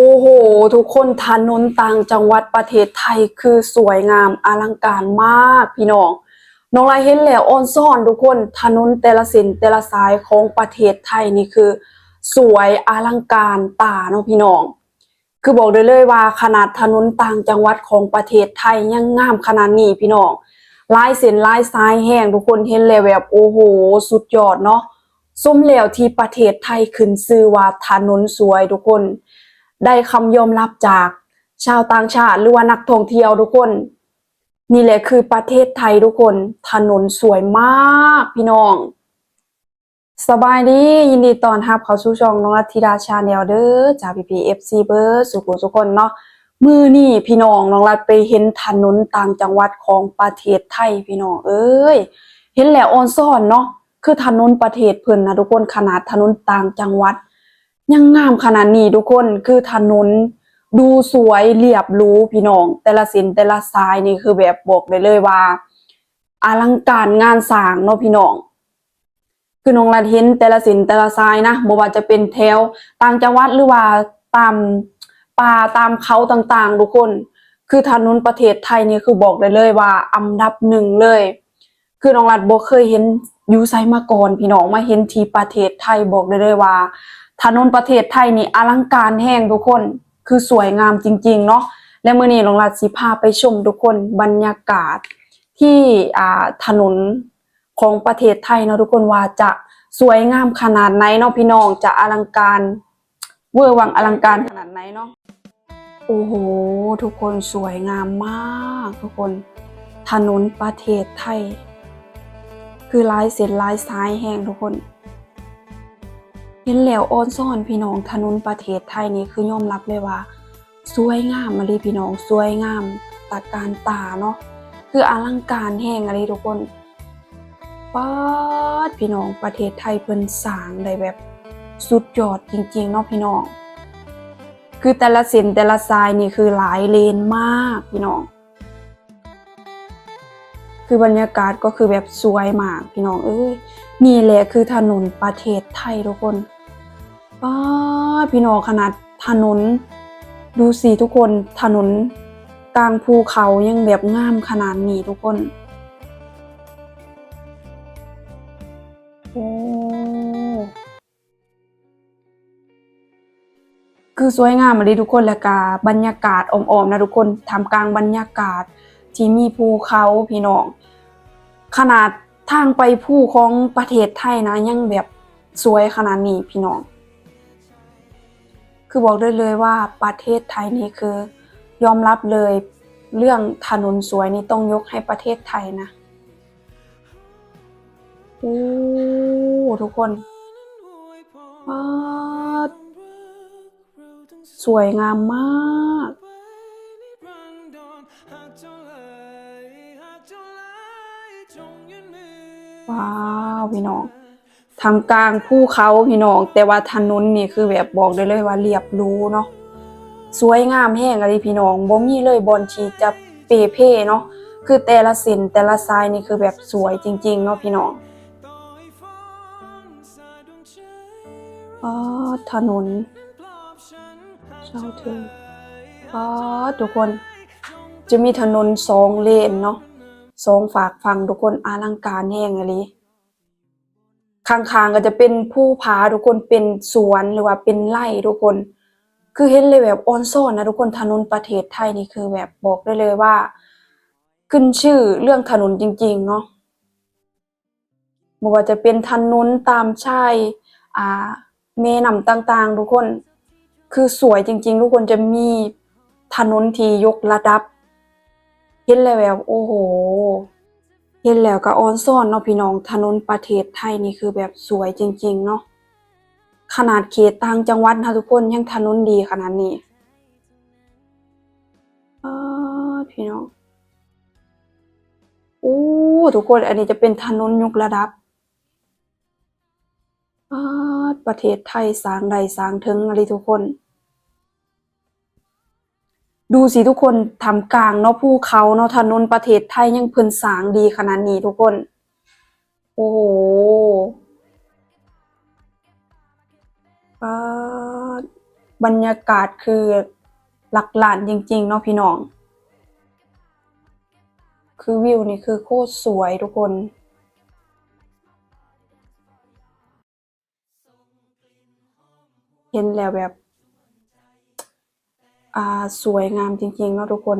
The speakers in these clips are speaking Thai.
โอ้โห ทุกคนถนนต่างจังหวัดประเทศไทยคือสวยงามอลังการมากพี่น้อง น้องลายเห็นแล้วออนซ่อนทุกคนถนนแต่ละเส้นแต่ละสายของประเทศไทยนี่คือ สวยอลังการตาเนาะพี่น้อง คือบอกได้เลยว่าขนาดถนนต่างจังหวัดของประเทศไทยยังงามขนาดนี้พี่น้องลายเส้นลายสายแห้งทุกคนเห็นแล้วแบบโอ้โห สุดยอดเนาะส้มแล้วที่ประเทศไทยขึ้นชื่อว่าถนนสวยทุกคน ได้คำยอมรับจาก ชาวต่างชาติหรือว่านักท่องเที่ยวทุกคน นี่แหละคือประเทศไทยทุกคน ถนนสวยมากพี่น้อง สบายดียินดีต้อนรับเขาสู่ช่องน้องรัตธิดาชาแนลเด้อจากพีพีเอฟซีเบอร์สุขุมสุคนเนาะมือนี่พี่น้องน้องรัตไปเห็นถนนต่างจังหวัดของประเทศไทยพี่น้องเอ้ยเห็นแล้วออนซ่อนเนาะคือถนนประเทศเพิ่นนะทุกคนขนาดถนนต่างจังหวัด ยังงามขนาดนี้ทุกคนคือถนนดูสวยเรียบรู้พี่น้อง แต่ละส้นแต่ละสายนี่คือแบบบอกได้เลยว่าอลังการงานสร้างเนาะพี่น้อง คือน้องรัดเห็นแต่ละส้นแต่ละสายนะบ่ว่าจะเป็นแถวต่างจังหวัดหรือว่าตามป่าตามเขาต่างๆ ทุกคน คือถนนประเทศไทยนี่คือบอกได้เลยว่าอันดับหนึ่งเลย คือน้องรัดบ่เคยเห็นยูไสมาก่อนพี่น้องมาเห็นที่ประเทศไทยบอกได้เลยว่า ถนนประเทศไทยนี่อลังการแห้งทุกคน คือสวยงามจริง ๆ เนาะ และมื้อนี้น้องรัดสิพาไปชมทุกคนบรรยากาศที่อ่าถนนของประเทศไทยเนาะทุกคนว่าจะสวยงามขนาดไหนเนาะพี่น้องจะอลังการเวอร์วังอลังการขนาดไหนเนาะโอ้โหทุกคนสวยงามมากทุกคน ถนนประเทศไทย คือลายเส้นลายซ้ายแห้งทุกคน เห็นแล้วโอนซ่อนพี่น้องถนนประเทศไทยนี่คือยอมรับเลยว่า สวยงามมาลยพี่น้องสวยงามตาการตาเนาะคืออลังการแห้งอะไรทุกคนป๊าดพี่น้องประเทศไทยเพิ่นสร้างได้แบบสุดยอดจริงๆเนาะพี่น้อง คือแต่ละเส้นแต่ละสายนี่คือหลายเลนมากพี่น้อง คือบรรยากาศก็คือแบบสวยมากพี่น้องเอ้ยนี่แหละคือถนนประเทศไทยทุกคน ป้าพี่น้องขนาดถนน ดูสิทุกคนถนนกลางภูเขายังแบบงามขนาดนี้ทุกคนโอ้คือสวยงามมาเลยทุกคนแล้วก็บรรยากาศอ่อมๆนะทุกคนทำกลางบรรยากาศที่มีภูเขาพี่น้อง ขนาดทางไปภูของประเทศไทยนะยังแบบสวยขนาดนี้พี่น้อง คือบอกได้เลยว่าประเทศไทยนี่คือ ยอมรับเลยเรื่องถนนสวยนี่ต้องยกให้ประเทศไทยนะโอ้ทุกคนสวยงามมาก ว้าว พี่น้อง ทำกลางภูเขาพี่น้อง แต่ว่าถนนนี่คือแบบบอกได้เลยว่าเรียบรู้เนาะสวยงามแห้งอะไรพี่น้องบ่มีเลยบอนที่จะเปเพ่เนาะคือแต่ละส้นแต่ละสายนี่คือแบบสวยจริงๆเนาะพี่น้องอ๋อถนนเช่าเธออ๋อทุกคนจะมีถนนสองเลนเนาะสองฝากฝั่งทุกคนอลังการแห้งอะไร ข้างๆก็จะเป็นภูผาทุกคนเป็นสวนหรือว่าเป็นไร่ทุกคน คือเห็นเลยแบบออนซ่อนนะทุกคนถนนประเทศไทยนี่คือแบบบอกได้เลยว่า ขึ้นชื่อเรื่องถนนจริง ๆ เนาะไม่ว่าจะเป็นถนนตามชายอ่าเมน้ำต่างๆ ทุกคน คือสวยจริง ๆ ทุกคนจะมีถนนที่ยกระดับ เห็นแล้วแบบโอ้โห เห็นแล้วก็ออนซ่อนเนาะพี่น้องถนนประเทศไทยนี่คือแบบสวยจริง ๆ เนาะขนาดเขตต่างจังหวัดนะทุกคนยังถนนดีขนาดนี้อ้าพี่น้องอู้ทุกคนอันนี้จะเป็นถนนยกระดับอ้าประเทศไทยสร้างใดสร้างถึงอะไรทุกคน ดูสิทุกคนทำกลางเนาะภูเขาเนาะถนนประเทศไทยยังเพิ่นสางดีขนาดนี้ทุกคน โอ้โหบรรยากาศคือหลักล้านจริง ๆ เนาะพี่น้อง คือวิวนี่คือโคตรสวยทุกคนเห็นแล้วแบบ อ่าสวยงามจริงๆเนาะทุกคน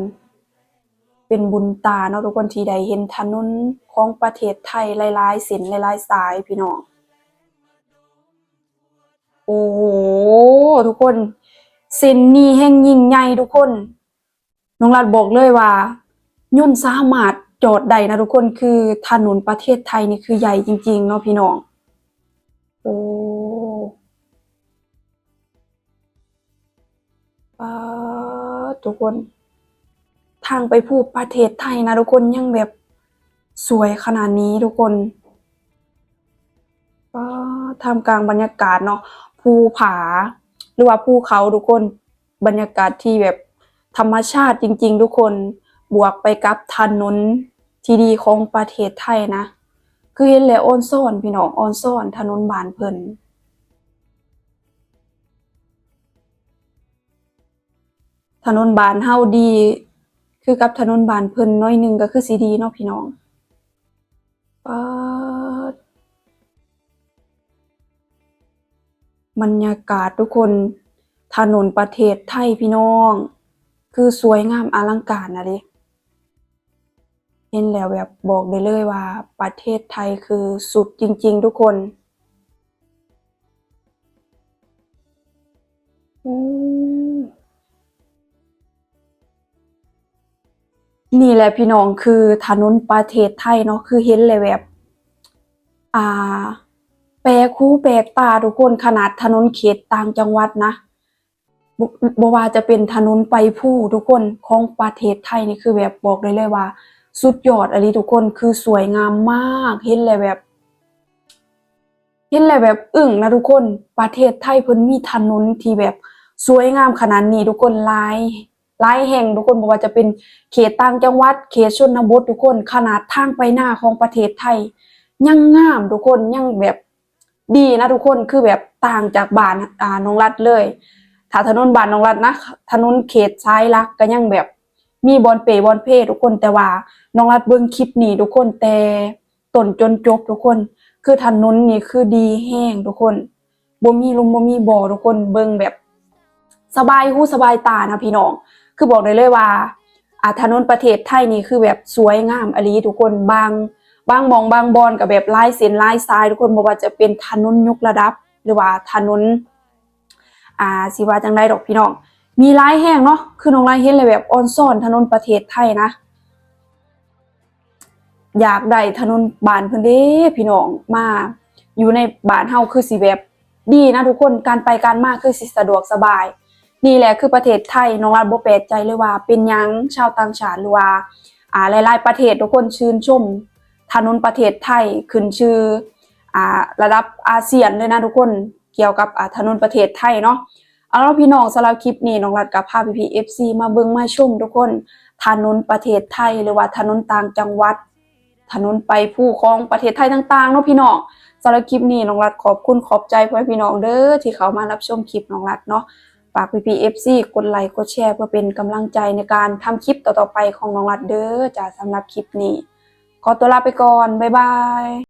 เป็นบุญตาเนาะทุกคนที่ได้เห็นถนนของประเทศไทยหลายๆเส้นหลายๆสายพี่น้อง โอ้โหทุกคนเส้นนี้แห่งยิ่งใหญ่ทุกคน น้องรัดบอกเลยว่าย่นสามารถจอดได้นะทุกคนคือถนนประเทศไทยนี่คือใหญ่จริง ๆ เนาะพี่น้อง โอ้ ทุกคน ทางไปภูประเทศไทยนะทุกคนยังแบบสวยขนาดนี้ทุกคนป๊าดท่ามกลางบรรยากาศเนาะภูผา หรือว่าภูเขาทุกคนบรรยากาศที่แบบธรรมชาติจริง ๆ ทุกคนบวกไปกับถนนที่ดีของประเทศไทยนะ คือเห็นแล้วออนซ่อนพี่น้องออนซ่อนถนนบานเพิ่น ถนนบานเฮาดี คือกับถนนบานเพิ่นน้อยหนึงก็คือสิดีเนาะพี่น้องป๊าดบรรยากาศทุกคนถนนประเทศไทยพี่น้อง คือสวยงามอลังการนะเดิเห็นแล้วแบบบอกได้เลยว่าประเทศไทยคือสุดจริง ๆ ทุกคน นี่แหละพี่น้องคือถนนประเทศไทยเนาะคือเห็นเลยแบบ อ่า แปลกหูแปลกตาทุกคนขนาดถนนเขตต่างจังหวัดนะบ่ว่าจะเป็นถนนไปผู้ทุกคนของประเทศไทยนี่คือแบบบอกได้เลยว่า สุดยอดอะไรทุกคนคือสวยงามมากเห็นเลยแบบเห็นแล้วแบบอึ้งนะทุกคนประเทศไทยเพิ่นมีถนนที่แบบสวยงามขนาดนี้ทุกคนลาย หลายแห่งทุกคนบ่ว่าจะเป็นเขตต่างจังหวัด เขตชนบททุกคนขนาดทางไปหน้าของประเทศไทย ยังงามทุกคนยังแบบดีนะทุกคนคือแบบต่างจากบ้านอ่านองรัดเลยถ้าถนนบ้านนองรัดนะถนนเขตซ้ายลักก็ยังแบบมีบอลเปบอลเพทุกคนแต่ว่านองรัดเบิ่งคลิปนี้ทุกคนแต่ต้นจนจบทุกคน คือถนนนี่คือดีแห้งทุกคนบ่มีลุมบ่มีบ่อทุกคนเบิ่งแบบ สบายหูสบายตานะพี่น้อง คือบอกได้เลยว่าอาถนนประเทศไทยนี่คือแบบสวยงามอลีทุกคนบาง บางมองบางบอนกับแบบลายเส้นลายทรายทุกคนบ่ว่าจะเป็นถนนยกระดับ หรือว่าถนนอ่าสิว่าจังไดดอกพี่น้อง มีลายแห่งเนาะคือน้องลายเห็นเลยแบบออนซ่อนถนนประเทศไทยนะ อยากได้ถนนบานเพิ่นเด้พี่น้องมาอยู่ในบ้านเฮาคือสิแบบดีนะทุกคนการไปการมาคือสิสะดวกสบาย นี่แหละคือประเทศไทยน้องรัฐบ่แปลกใจเลยว่า เป็นยังชาวต่างชาติหรือว่าอ่าหลายๆประเทศทุกคนชื่นชมถนนประเทศไทยขึ้นชื่ออ่าระดับอาเซียนเลยนะทุกคนเกี่ยวกับอ่าถนนประเทศไทยเนาะเอาล่ะพี่น้องสำหรับคลิปนี้น้องรัฐกับพาพีพีเอฟซีมาเบิ่งมาชมทุกคนถนนประเทศไทยหรือว่าถนนต่างจังหวัด ถนนไปผู้ของประเทศไทยต่างๆเนาะพี่น้องสำหรับคลิปนี้น้องรัฐขอบคุณขอบใจพ่อพี่น้องเด้อที่เขามารับชมคลิปน้องรัฐเนาะ ฝากพี่พีเอฟซีกดไลค์กดแชร์เพื่อเป็นกำลังใจในการทำคลิปต่อๆไปของน้องรัดเด้อจ้าสำหรับคลิปนี้ ขอตัวลาไปก่อน บ๊ายบาย